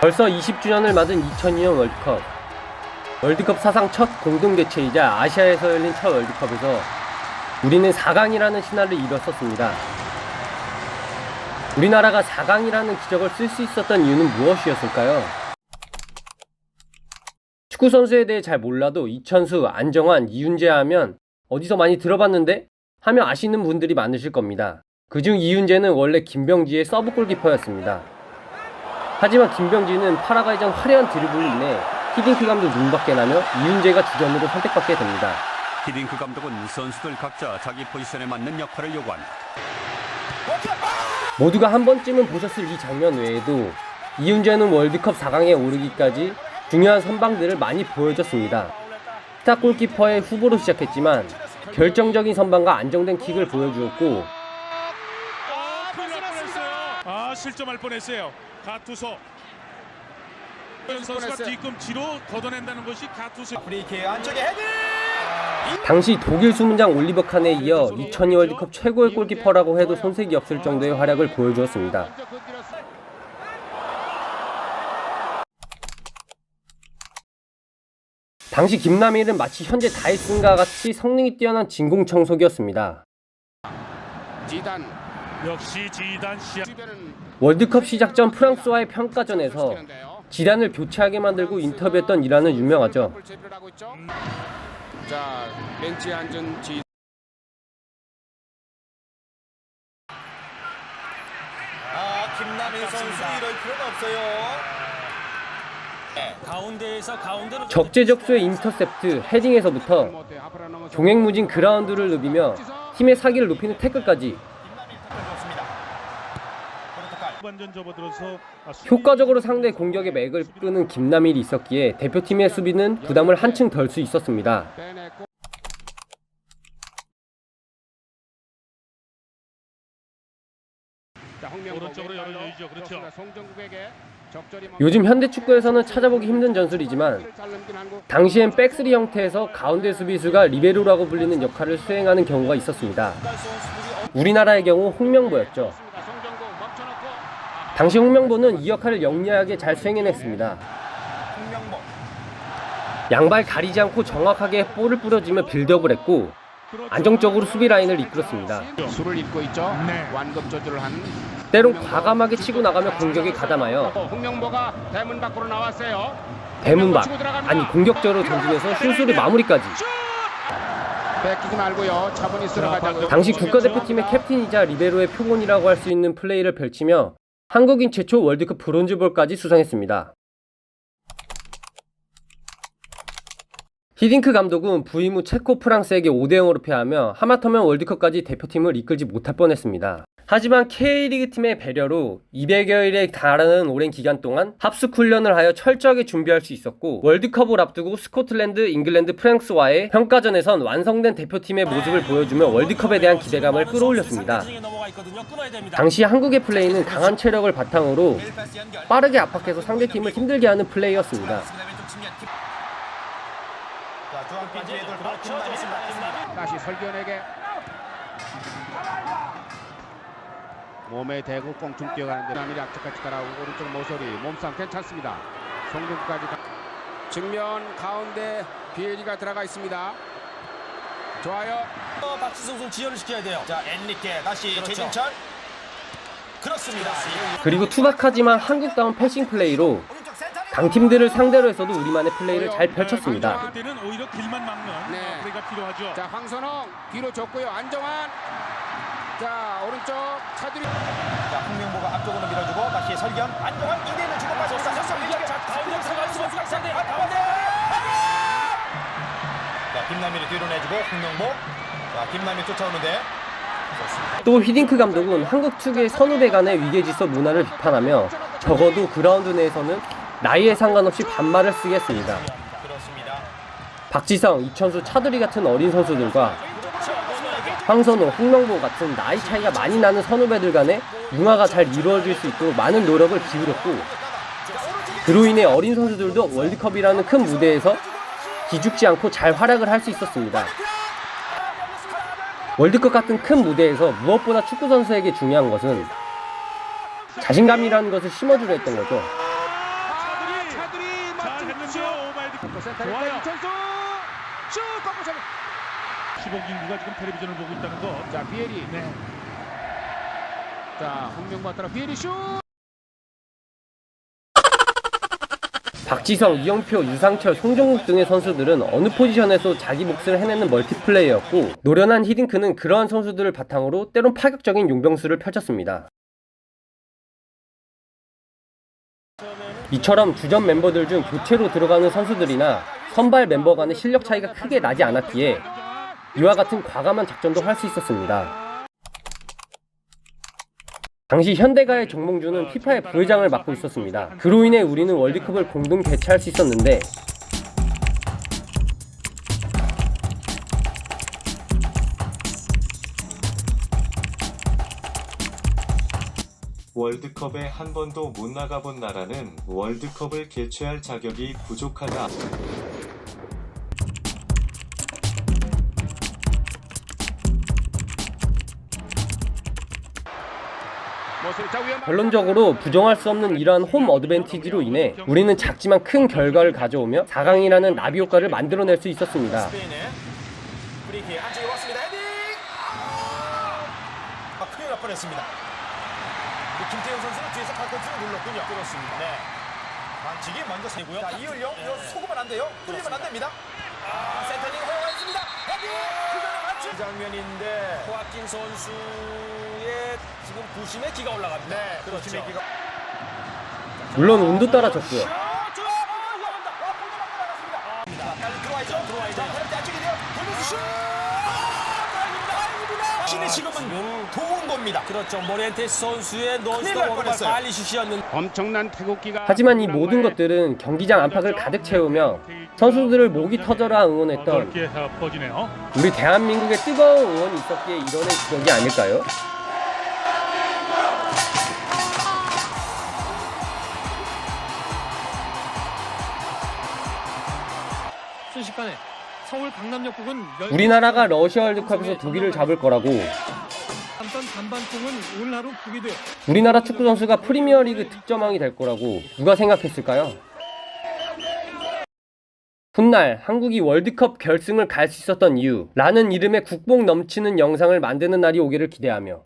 벌써 20주년을 맞은 2002년 월드컵. 월드컵 사상 첫 공동 개최이자 아시아에서 열린 첫 월드컵에서 우리는 4강이라는 신화를 이뤘었습니다. 우리나라가 4강이라는 기적을 쓸 수 있었던 이유는 무엇이었을까요? 축구 선수에 대해 잘 몰라도 이천수, 안정환, 이윤재 하면 어디서 많이 들어봤는데 하며 아시는 분들이 많으실 겁니다. 그중 이윤재는 원래 김병지의 서브 골키퍼였습니다. 하지만 김병지는 파라과이전 화려한 드리블로 인해 히딩크 감독 눈밖에 나며 이윤재가 주전으로 선택받게 됩니다. 히딩크 감독은 선수들 각자 자기 포지션에 맞는 역할을 요구한다. 모두가 한 번쯤은 보셨을 이 장면 외에도 이윤재는 월드컵 4강에 오르기까지 중요한 선방들을 많이 보여줬습니다. 스타 골키퍼의 후보로 시작했지만 결정적인 선방과 안정된 킥을 보여주었고 아. 아, 실점할 뻔했어요. 가투소. 현 선수가 뒤꿈치로 걷어낸다는 것이 가투소. 브레이크 안쪽에 헤딩 당시 독일 수문장 올리버 칸에 이어 2002 월드컵 최고의 골키퍼라고 해도 손색이 없을 정도의 활약을 보여주었습니다. 당시 김남일은 마치 현재 다이슨과 같이 성능이 뛰어난 진공청소기였습니다. 지단 역시 지단 시 주변은 월드컵 시작 전 프랑스와의 평가전에서. 지단을 교체하게 만들고 인터뷰했던 일화는 유명하죠. 자 벤치에 앉은 지 아 김남일 선수 이럴 필요는 없어요. 가운데에서 가운데로 적재적소의 인터셉트, 헤딩에서부터 넘어서 종횡무진 그라운드를 누비며 팀의 사기를 높이는 태클까지 좋습니다 포르투갈 완전 접어들어서 아, 수- 효과적으로 상대 공격의 맥을 끄는 김남일이 있었기에 대표팀의 수비는 부담을 한층 덜 수 있었습니다. 그렇죠. 요즘 현대 축구에서는 찾아보기 힘든 전술이지만 당시엔 백스리 형태에서 가운데 수비수가 리베로라고 불리는 역할을 수행하는 경우가 있었습니다. 우리나라의 경우 홍명보였죠. 그렇습니다. 송정국 멈춰놓고 당시 홍명보는 이 역할을 영리하게 잘 수행해냈습니다. 양발 가리지 않고 정확하게 볼을 뿌려주며 빌드업을 했고 안정적으로 수비 라인을 이끌었습니다. 술을 입고 있죠. 네. 완급 조절을 한 때론 과감하게 치고 나가며 공격에 가담하여 홍명보가 대문 밖으로 나왔어요. 대문박 아니 공격적으로 던지면서 슛으로 마무리까지 뺏기지 말고요. 차분히 쓸어가자고요. 당시 국가대표팀의 캡틴이자 리베로의 표본이라고 할 수 있는 플레이를 펼치며 한국인 최초 월드컵 브론즈볼까지 수상했습니다. 히딩크 감독은 부임 후 체코 프랑스에게 5대0으로 패하며 하마터면 월드컵까지 대표팀을 이끌지 못할 뻔했습니다. 하지만 K리그 팀의 배려로 200여일에 달하는 오랜 기간 동안 합숙 훈련을 하여 철저하게 준비할 수 있었고 월드컵을 앞두고 스코틀랜드, 잉글랜드, 프랑스와의 평가전에선 완성된 대표팀의 모습을 보여주며 월드컵에 대한 기대감을 끌어올렸습니다. 당시 한국의 플레이는 강한 체력을 바탕으로 빠르게 압박해서 상대팀을 힘들게 하는 플레이였습니다. 다시 설견에게 몸에 대고 꽁충 뛰어가는데 남이 앞쪽까지 따라오고 오른쪽 모서리 몸싸움 괜찮습니다. 송중까지 측면 가운데 비에리가 들어가 있습니다. 좋아요. 어, 박지성 선수 지연을 시켜야 돼요. 자 엔리케 다시 그렇죠. 최진철 그렇습니다 그리고 투박하지만 한국다운 패싱 플레이로 강팀들을 상대로 해서도 우리만의 플레이를 잘 펼쳤습니다. 그때는 오히려 길만 막는 네. 어, 플레이가 필요하죠. 자 황선홍 뒤로 줬고요. 안정환. 자 오른쪽 차두리. 자 홍명보가 앞쪽으로 밀어주고 다시 설경 안정환 2대는 주고 빠졌다 자, 가운데 들어갈 수가 있는데 가운데. 자 김남일이 뒤로 내주고 홍명보 자 김남일 쫓아오는데 또 히딩크 감독은 한국 축의 선후배 간의 위계질서 문화를 비판하며 적어도 그라운드 내에서는 나이에 상관없이 반말을 쓰겠습니다. 그렇습니다 박지성, 이천수, 차두리 같은 어린 선수들과 황선호, 홍명보 같은 나이 차이가 많이 나는 선후배들 간에 융화가 잘 이루어질 수 있도록 많은 노력을 기울였고 그로 인해 어린 선수들도 월드컵이라는 큰 무대에서 기죽지 않고 잘 활약을 할 수 있었습니다. 월드컵 같은 큰 무대에서 무엇보다 축구 선수에게 중요한 것은 자신감이라는 것을 심어주려 했던 거죠. 이천수 슛 꺾고 잡. 시복인구가 지금 텔레비전을 보고 있다는 거. 자 비에리. 네. 자 홍명보 따라 비에리 슛. 박지성, 이영표, 유상철, 송정국 등의 선수들은 어느 포지션에서 자기 몫을 해내는 멀티플레이였고 노련한 히딩크는 그러한 선수들을 바탕으로 때론 파격적인 용병수를 펼쳤습니다. 이처럼 주전 멤버들 중 교체로 들어가는 선수들이나 선발 멤버 간의 실력 차이가 크게 나지 않았기에 이와 같은 과감한 작전도 할 수 있었습니다. 당시 현대가의 정몽주는 피파의 부회장을 맡고 있었습니다. 그로 인해 우리는 월드컵을 공동 개최할 수 있었는데 월드컵에 한 번도 못 나가본 나라는 월드컵을 개최할 자격이 부족하다. 결론적으로 부정할 수 없는 이러한 홈 어드밴티지로 인해 우리는 작지만 큰 결과를 가져오며 4강이라는 나비 효과를 만들어낼 수 있었습니다. 스페인의 프리킥 안쪽에 왔습니다. 헤딩! 아, 큰일 날 뻔했습니다. 우리 김태현 선수는 뒤에서 발꿈치를 눌렀군요. 그렇습니다. 네. 반칙이 먼저 세고요. 자, 이을령, 이거 속으면 안 돼요. 뚫리면 안 됩니다. 아, 센터링 허용가 있습니다. 헤딩! 이 장면인데. 호아킨 선수의 지금 부심에 기가 올라갑니다. 네, 그렇죠. 기가 물론 운도 따라줬고요. 다행입니다. 신의 지금은 도운 겁니다. 그렇죠. 모리엔테스 선수의 논스톱 뻔했어요. 빨리 슛이었는데 엄청난 태극기가. 하지만 이 모든 것들은 경기장 안팎을 가득 채우며 선수들을 목이 터져라 응원했던. 우리 대한민국의 뜨거운 응원이 있었기에 이뤄낸 기적이 아닐까요? 순식간에 서울 강남역국은 우리나라가 러시아 월드컵에서 독일을 잡을 거라고 우리나라 축구 선수가 프리미어리그 득점왕이 될 거라고 누가 생각했을까요? 훗날 한국이 월드컵 결승을 갈 수 있었던 이유 라는 이름의 국뽕 넘치는 영상을 만드는 날이 오기를 기대하며